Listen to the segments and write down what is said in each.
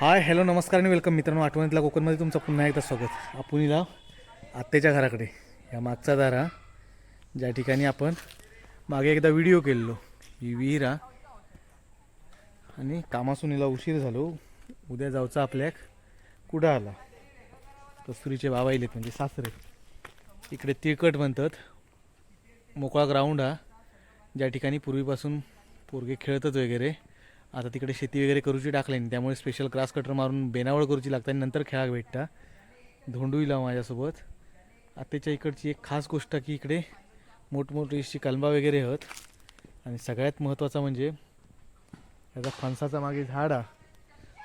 Hi hello नमस्कार आणि welcome मित्रांनो आठवणीतल्या कोकणमध्ये तुमचं पुन्हा एकदा स्वागत. आपण इला आत्याच्या घराकडे या मागचा दारा ज्या ठिकाणी आपण मागे एकदा व्हिडिओ केलेलो ही विहीर. हा. आणि कामासून हिला उशीर झालो उद्या जाऊचा आपल्याक कुठं आला. कस्तुरीचे बाबा इलेत म्हणजे सासरे. इकडे तिळकट म्हणतात मोकळा ग्राउंड हा ज्या ठिकाणी पूर्वीपासून पोरगे खेळतात वगैरे. आता तिकडे शेती वगैरे करूची टाकलं नाही त्यामुळे स्पेशल ग्रास कटर मारून बेनावळ करूची लागतं आणि नंतर खेळाक भेटता. धोंडूईला माझ्यासोबत. आत्याच्या इकडची एक खास गोष्ट की इकडे मोठमोठी अशी कलबा वगैरे आहेत आणि सगळ्यात महत्त्वाचा म्हणजे याचा फणसाचा मागे झाड. हा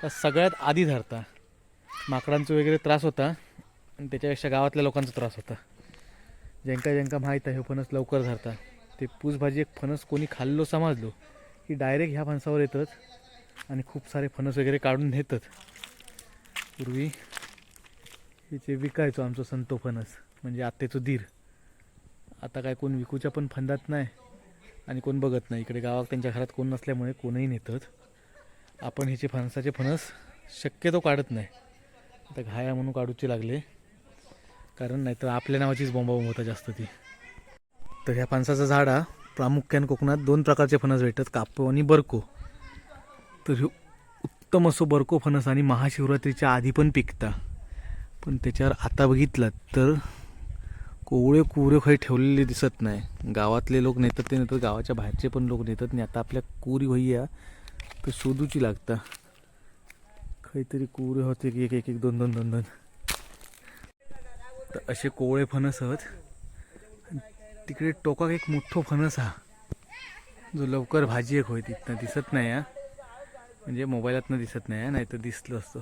तर सगळ्यात आधी धरता. माकडांचा वगैरे त्रास होता आणि त्याच्यापेक्षा गावातल्या लोकांचा त्रास होता. ज्यांका ज्यांका माहीत आहे हे फणस लवकर धरता. ते पूसभाजी एक फणस कोणी खाल्लो समजलो. की डायरेक्ट ह्या फणसावर येतात आणि खूप सारे फणस वगैरे काढून नेतात पूर्वी हिचे विकायचो आमचं संतो फणस म्हणजे आत्तेचं धीर आता काय कोण विकूच्या पण फंदात नाही आणि कोण बघत नाही. इकडे गावात त्यांच्या घरात कोण नसल्यामुळे कोणही नेतात आपण ह्याचे फणसाचे फणस शक्यतो काढत नाही. आता घाया म्हणून काढूचे लागले. कारण नाहीतर आपल्या नावाचीच बोंबाबोंब होता जास्त ती. तर ह्या फणसाचं झाड हा प्रामुख्याने कोकणात दोन प्रकारचे फणस भेटतात कापो आणि बरको. तर हे उत्तम असो बरको फणस आणि महाशिवरात्रीच्या आधी पण पिकता. पण त्याच्यावर आता बघितलं तर कोवळे कुवरे काही ठेवलेले दिसत नाही. गावातले लोक नेतात ते नेतात गावाच्या बाहेरचे पण लोक नेतात आणि आता आपल्या कुरी होईया तर शोधूची लागता. काहीतरी कुवरे होते की एक एक एक दोन दोन दोन दोन. तर असे कोवळे फणस आहेत. तिकडे टोकाक एक मोठो फणस हा. जो लवकर भाजी एक होय तिथनं दिसत नाही हा. म्हणजे मोबाईलातनं दिसत नाही हा. नाही तर दिसलं असतो.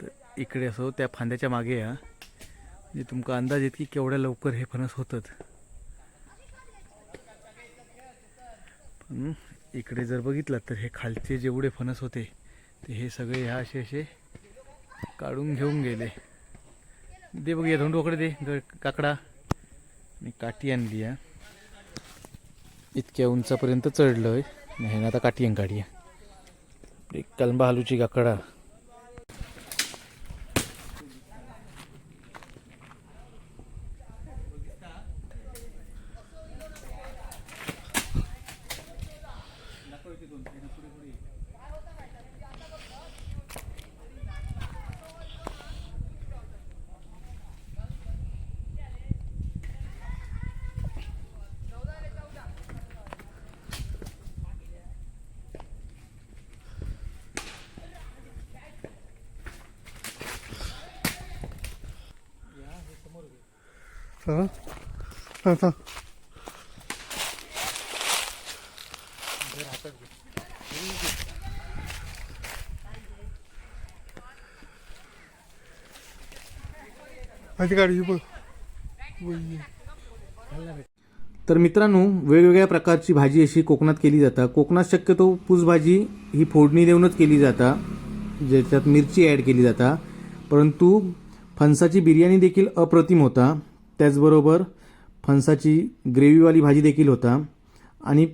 तर इकडे असो त्या फांद्याच्या मागे हा. म्हणजे तुमका अंदाज येत की केवढ्या लवकर हे फणस होतात. पण इकडे जर बघितलं तर हे खालचे जेवढे फणस होते ते हे सगळे ह्या असे असे काढून घेऊन गेले. दे बघूया धोंडूकडे दे ग- काकडा. मी काठी आणली आहे. इतक्या उंचापर्यंत चढलोय. नाही आता काठी आणि काढी एक कलंबा हालूची काकडा चला. आता आधी बघ. तर मित्रांनो वेगवेगळ्या प्रकारची भाजी अशी कोकणात केली जातात कोकणात शक्यतो पूसभाजी ही फोडणी देऊनच केली जाता. ज्याच्यात मिरची ॲड केली जाता. परंतु फणसाची बिर्याणी देखील अप्रतिम होता. त्याचबरोबर फणसाची ग्रेव्हीवाली भाजी देखील होता. आणि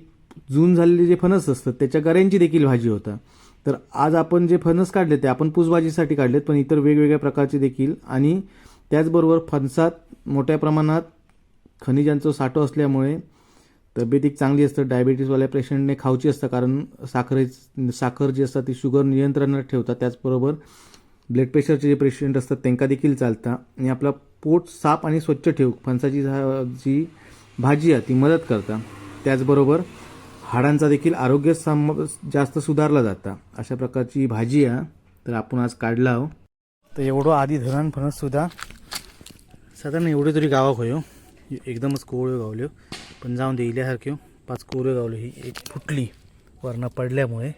जून झालेले जे फणस असतात त्याच्या गऱ्यांची देखील भाजी होता. तर आज आपण जे फणस काढले ते आपण पूसभाजीसाठी काढलेत पण इतर वेगवेगळ्या प्रकारचे देखील. आणि त्याचबरोबर फणसात मोठ्या प्रमाणात खनिजांचं साठो असल्यामुळे तब्येत एक चांगली असतं. डायबिटीसवाल्या पेशंटने खाऊची असतं कारण साखरे साखर जी असतात ती शुगर नियंत्रणात ठेवतात. त्याचबरोबर ब्लड प्रेशरचे जे पेशंट असतात त्यांना देखील चालतात आणि आपला पोट साफ आणि स्वच्छ ठेवू. फणसाची जी भाजी आहे ती मदत करता. त्याचबरोबर हाडांचा देखील आरोग्य सम जास्त सुधारला जाता. अशा प्रकारची भाजी आहे. तर आपण आज काढला आहो. तर एवढं आधी धरण फणस सुद्धा. साधारण एवढे तरी गावाक होयो. एकदमच कोवळ्यो गावल्यो. पण जाऊन दे हो. पाच कोवळ्यो गावले ही एक फुटली. वरनं पडल्यामुळे.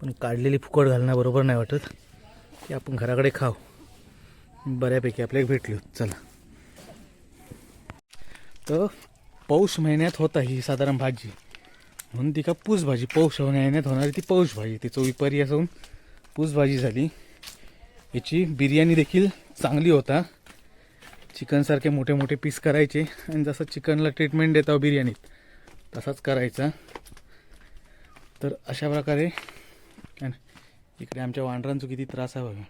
पण काढलेली फुकट घालणं बरोबर नाही वाटत. की आपण घराकडे खाऊ. बऱ्यापैकी आपल्याला भेटली. चला. तर पौष महिन्यात होता ही साधारण भाजी. म्हणून ती का पूस भाजी पौष महिन्यात होणारी ती पौष भाजी तिचं विपर्यास असून पूस भाजी झाली. याची बिर्याणी देखील चांगली होता. चिकनसारखे मोठे मोठे पीस करायचे. आणि जसं चिकनला ट्रीटमेंट देता बिर्याणीत तसाच करायचा. तर अशा प्रकारे इकडे आमच्या वांढरांचा किती त्रास आहे बघा.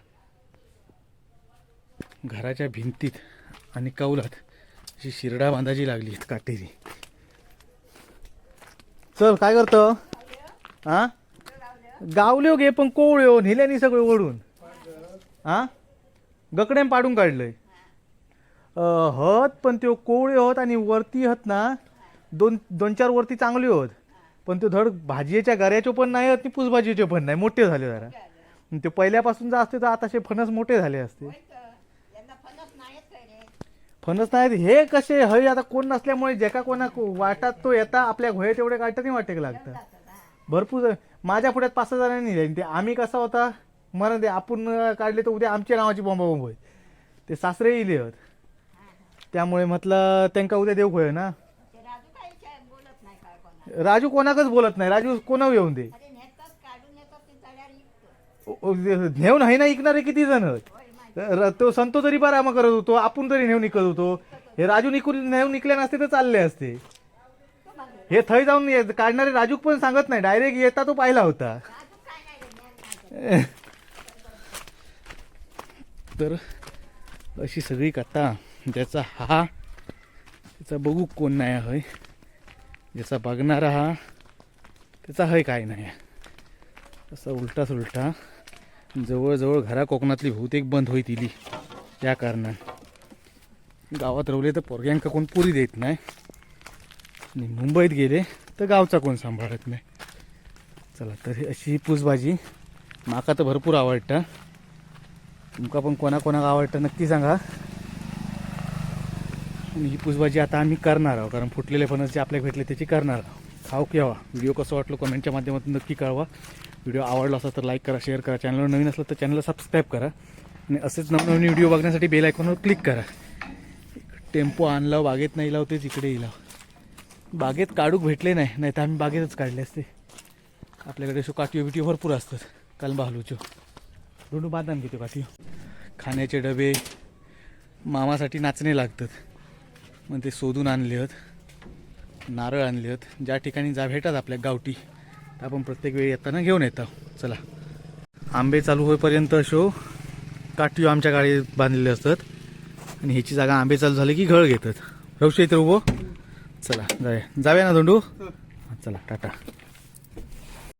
घराच्या भिंतीत आणि कौलात अशी शिरडा बांधायची लागली आहेत काटेरी. चल काय करतो? हा गावल्यो गे पण कोवळ्यो नेल्यानी सगळे ओढून. हा गकडेम पाडून काढलंय. हत पण त्यो कोवळे होत आणि वरती हत ना दोन दोन चार वरती चांगली होत. पण ते धड भाजीच्या गऱ्याचे पण नाही होत आणि पुसभाजीचे पण नाही. मोठे झाले जरा. ते पहिल्यापासून जर असते तर आताशे फणस मोठे झाले असते. फणस नाहीत हे कसे? हय आता कोण नसल्यामुळे जेका कोणा वाटात तो येता आपल्या घोये तेवढे काढता नाही वाटे लागतं. भरपूर माझ्या पुढ्यात पाच सहा जणांनी नेले ते आम्ही कसा होता? मरण ते आपण काढले तर उद्या आमच्या नावाची बॉम्बा बॉम्ब होईल. ते सासरे इले होत. त्यामुळे म्हटलं त्यांका उद्या देऊ होय ना. राजू कोणा कोणाकच बोलत नाही. राजू कोणावर येऊन दे? नेऊन आहे ना ऐकणारे किती जण? आहेत? र- तो संतो तरी बारामा करत होतो आपण तरी नेऊन निकत होतो हे राजू निकून नेऊन निकले नसते तर चालले असते. हे थै जाऊन ये- काढणारे राजूक पण सांगत नाही डायरेक्ट येता तो पाहिला होता. तर अशी सगळी कथा ज्याचा हा त्याचा बघू कोण नाही हय ज्याचा बघणारा हा त्याचा हय काय नाही. असा उलटा सुलटा. जवळजवळ घरा कोकणातली बहुतेक बंद होई इली. त्या कारणान. गावात रवले तर पोरग्यांका कोण पुरी देत नाही आणि मुंबईत गेले तर गावचा कोण सांभाळत नाही चला तर अशी पुसबाजी माका तर भरपूर आवडता. तुमका पण कोणाकोणाक आवडतं नक्की सांगा. आणि ही पूसभाजी आता आम्ही करणार आहोत कारण फुटलेले फणस जे आपल्याला भेटले त्याची करणार आहोत. खाऊ की हवा व्हिडिओ कसं वाटलं कमेंटच्या माध्यमातून नक्की कळवा. व्हिडिओ आवडला असला तर लाईक करा शेअर करा. चॅनलवर नवीन असलं तर चॅनलला सबस्क्राईब करा. आणि असेच नवनवीन व्हिडिओ बघण्यासाठी बेल आयकॉनवर क्लिक करा. टेम्पो आणला बागेत नाही लावतेच इकडे येईल बागेत काढूक भेटले नाही नाही तर आम्ही बागेतच काढले असते. आपल्याकडे शो काटिओ बिटिओ भरपूर असतात. काल बालूचो दोन बांधून घेतो काटिओ खाण्याचे डबे मामासाठी नाचणे लागतात. मग ते शोधून आणले आहेत नारळ आणले आहेत ज्या ठिकाणी जा भेटतात आपल्या गावठी. तर आपण प्रत्येक वेळी येताना घेऊन येतो. चला. आंबे चालू होईपर्यंत शो काटिओ आमच्या गाडीत बांधलेले असतात. आणि ह्याची जागा आंबे चालू झाले की घळ घेतात. रवशी इथे उभो. चला जाऊया. जाऊया ना धोंडू? चला टाटा.